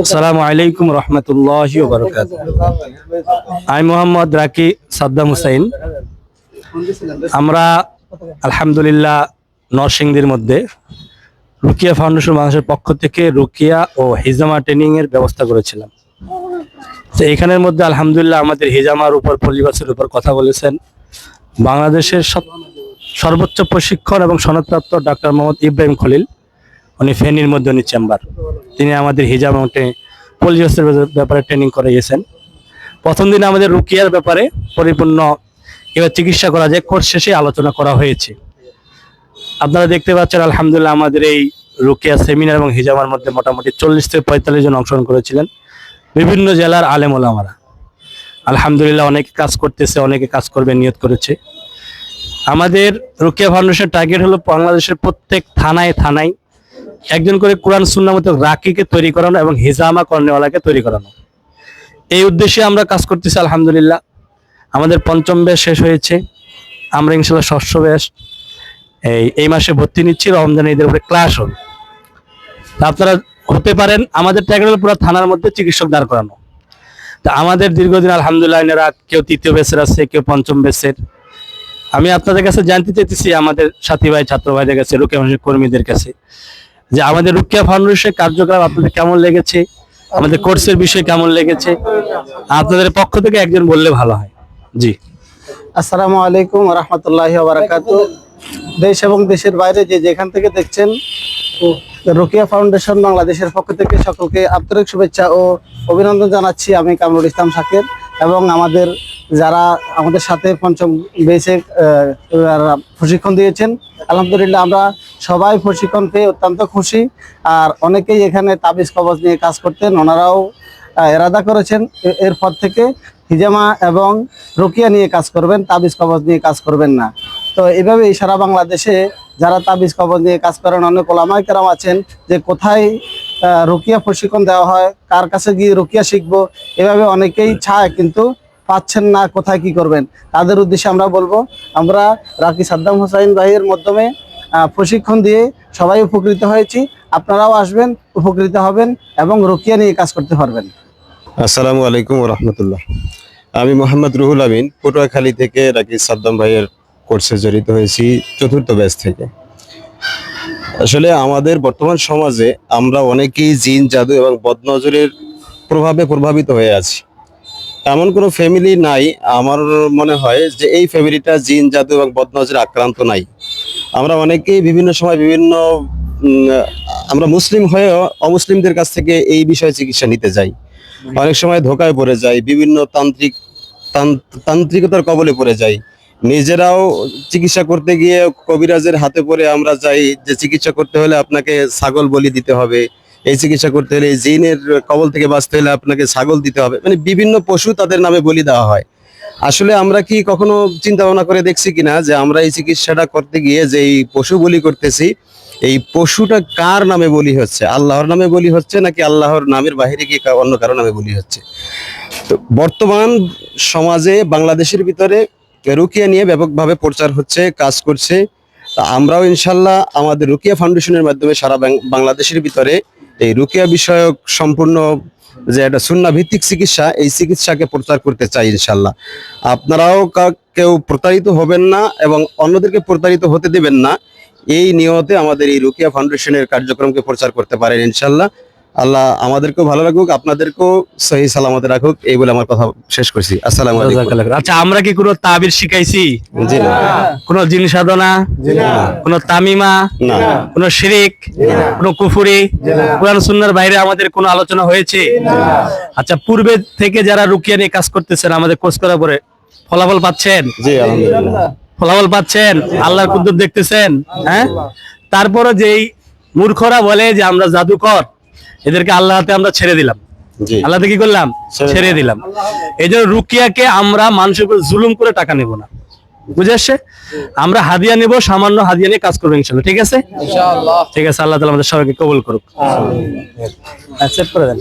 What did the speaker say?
আসসালামু আলাইকুম রহমতুল্লাহ বারকাত আমি মোহাম্মদ রাকি সাদ্দাম হুসাইন। আমরা আলহামদুলিল্লাহ নরসিংদীর মধ্যে রুকিয়া ফাউন্ডেশন বাংলাদেশের পক্ষ থেকে রুকিয়া ও হিজামা ট্রেনিং এর ব্যবস্থা করেছিলাম। তো এখানের মধ্যে আলহামদুলিল্লাহ আমাদের হিজামার উপর পরিবাসের উপর কথা বলেছেন। বাংলাদেশের সব- সর্বোচ্চ প্রশিক্ষণ এবং সনদপ্রাপ্ত ডাক্তার মোহাম্মদ ইব্রাহিম খলিল। উনি ফেনীর মধ্যে উনি চেম্বার। তিনি আমাদের হিজাব এবং পলিসের ব্যাপারে ট্রেনিং করিয়েছেন প্রথম দিন আমাদের রুকিয়ার ব্যাপারে পরিপূর্ণ এবার চিকিৎসা করা যায়। কোর্স শেষে আলোচনা করা হয়েছে। আপনারা দেখতে পাচ্ছেন, আলহামদুলিল্লাহ আমাদের এই রুকিয়া সেমিনার এবং হিজামার মধ্যে মোটামুটি চল্লিশ থেকে পঁয়তাল্লিশ জন অংশগ্রহণ করেছিলেন। বিভিন্ন জেলার আলেম ওলামারা আলহামদুলিল্লাহ অনেকে কাজ করতেছে, অনেকে কাজ করবে, নিয়ত করেছে। আমাদের রুকিয়া ফাউন্ডেশন টার্গেট হলো বাংলাদেশের প্রত্যেক থানায় থানায় একজন করে কোরআন সুন্না মতো রাকিকে তৈরি করানো এবং হিজামা কর্নেওয়ালাকে তৈরি করানো। এই উদ্দেশ্যে আমরা কাজ করতেছি, আলহামদুলিল্লাহ। আমাদের পঞ্চম ব্যাস শেষ হয়েছে। আমরা ইনশাল্লাহ ষষ্ঠ ব্যাস এই এই মাসে ভর্তি নিচ্ছি রমজান ঈদের উপরে ক্লাস তা আপনারা হতে পারেন, আমাদের টার্গেট হলো পুরো থানার মধ্যে চিকিৎসক দাঁড় করানো। তা আমাদের দীর্ঘদিন, আলহামদুলিল্লাহ, এনারা কেউ তৃতীয় বেসের আছে, কেউ পঞ্চম বেসের আমি আপনাদের কাছে জানতে চাইতেছি, আমাদের সাথী ভাই, ছাত্র ভাইদের কাছে মানুষের কর্মীদের কাছে। যে আমাদের রুকিয়া ফাউন্ডেশনের কার্যক্রম আপনাদের কেমন লেগেছে? আমাদের কোর্সের বিষয় কেমন লেগেছে? আপনাদের পক্ষ থেকে একজন বললে ভালো হয়। জি। আসসালামু আলাইকুম রহমতুল্লাহ বারাকাতু দেশ এবং দেশের বাইরে যে যেখান থেকে দেখছেন রোকিয়া ফাউন্ডেশন বাংলাদেশের পক্ষ থেকে সকলকে আন্তরিক শুভেচ্ছা ও অভিনন্দন জানাচ্ছি। আমি কামরুল ইসলাম শাকের এবং আমাদের যারা আমাদের সাথে পঞ্চম বেসে প্রশিক্ষণ দিয়েছেন, আলহামদুলিল্লাহ আমরা সবাই প্রশিক্ষণ পেয়ে অত্যন্ত খুশি। আর অনেকেই এখানে তাবিজ কবজ নিয়ে কাজ করতেন, ওনারাও এরাদা করেছেন। এরপর থেকে হিজামা এবং রোকিয়া নিয়ে কাজ করবেন, তাবিজ কবজ নিয়ে কাজ করবেন না। তো এভাবেই সারা বাংলাদেশে যারা তাবিজ কবজ নিয়ে কাজ করেন, অনেক ওলামাই কেরাম আছেন যে কোথায় রোকিয়া প্রশিক্ষণ দেওয়া হয়, কার কাছে গিয়ে রোকিয়া শিখব, এভাবে অনেকেই চায়, কিন্তু পাচ্ছেন না, কোথায় কি করবেন? তাদের উদ্দেশ্যে আমরা বলব, আমরা রাকি সাদ্দাম হোসাইন ভাইয়ের মাধ্যমে প্রশিক্ষণ দিয়ে সবাই উপকৃত হয়েছি। আপনারাও আসবেন, উপকৃত হবেন এবং রোকিয়া নিয়ে কাজ করতে পারবেন। আসসালামু আলাইকুম রহমতুল্লাহ আমি মোহাম্মদ রুহুল আমিন, পটুয়াখালী থেকে রাকি সাদ্দাম ভাইয়ের কোর্সে জড়িত হয়েছি চতুর্থ ব্যাচ থেকে। আসলে আমাদের বর্তমান সমাজে আমরা অনেকেই জিন, জাদু এবং বদনজরের প্রভাবে প্রভাবিত হয়ে আছি। এমন কোনো ফ্যামিলি নাই, আমার মনে হয় যে এই ফ্যামিলিটা জিন, জাদু এবং বদনজরে আক্রান্ত নাই। আমরা অনেকেই বিভিন্ন সময় বিভিন্ন আমরা মুসলিম হয়েও অমুসলিমদের কাছ থেকে এই বিষয়ে চিকিৎসা নিতে যাই। অনেক সময় ধোকায় পড়ে যায় বিভিন্ন তান্ত্রিক তান্ত্রিকতার কবলে পড়ে যায় নিজেরাও চিকিৎসা করতে গিয়ে কবিরাজের হাতে পড়ে আমরা যাই যে চিকিৎসা করতে হলে আপনাকে ছাগল বলি দিতে হবে। এই চিকিৎসা করতে হলে এই জিনের কবল থেকে বাঁচতে হলে আপনাকে ছাগল দিতে হবে। মানে বিভিন্ন পশু তাদের নামে বলি দেওয়া হয়। আসলে আমরা কি কখনো চিন্তা ভাবনা করে দেখছি কিনা যে আমরা এই চিকিৎসাটা করতে গিয়ে যে এই পশু বলি করতেছি, এই পশুটা কার নামে বলি হচ্ছে? আল্লাহর নামে বলি হচ্ছে নাকি আল্লাহর নামের বাহিরে কি অন্য কারও নামে বলি হচ্ছে? তো বর্তমান সমাজে বাংলাদেশের ভিতরে রুকিয়া নিয়ে ব্যাপকভাবে প্রচার হচ্ছে, কাজ করছে। তা আমরাও ইনশাল্লাহ আমাদের রুকিয়া ফাউন্ডেশনের মাধ্যমে সারা বাংলাদেশের ভিতরে এই রুকিয়া বিষয়ক সম্পূর্ণ যে একটা সুন্না ভিত্তিক চিকিৎসা, এই চিকিৎসাকে প্রচার করতে চাই ইনশাল্লাহ আপনারাও কেউ প্রতারিত হবেন না এবং অন্যদেরকে প্রতারিত হতে দেবেন না। এই নিয়তে আমাদের এই রুকিয়া ফাউন্ডেশনের কার্যক্রমকে প্রচার করতে পারেন ইনশাল্লাহ আল্লাহ আমাদেরকেও ভালো রাখুক আপনাদেরকেও সহি সালামতে রাখুক এই বলে আমার কথা শেষ করছি। আসসালামু আলাইকুম। আচ্ছা আমরা কি কোনো তাবির শিখাইছি? জি না। কোনো জিন সাধনা কোনো তামিমা? না। কোনো শিরিক? কোনো কুফুরি? কোরআন সুন্নার বাইরে আমাদের কোনো আলোচনা হয়েছে? আচ্ছা পূর্বে থেকে যারা রুকিয়া নিয়ে কাজ করতেছেন আমাদের কোর্স করার পরে ফলাফল পাচ্ছেন? জি আলহামদুলিল্লাহ। ফলাফল পাচ্ছেন? আল্লাহর কুদ্দুর দেখতেছেন? হ্যাঁ? তারপরে যেই মূর্খরা বলে যে আমরা জাদুকর এদেরকে আল্লাহ হাতে আমরা ছেড়ে দিলাম। জি। আল্লাহতে কি করলাম? ছেড়ে দিলাম। এই জন্য রুকিয়াকে আমরা মানুষের উপর জুলুম করে টাকা নেব না। বুঝে আসছে? আমরা হাদিয়া নেব সামান্য হাদিয়া নিয়ে কাজ করব ইনশাল্লাহ ঠিক আছে? ঠিক আছে আল্লাহ তালা আমাদের সবাইকে কবুল করুক। সেট করে দেন।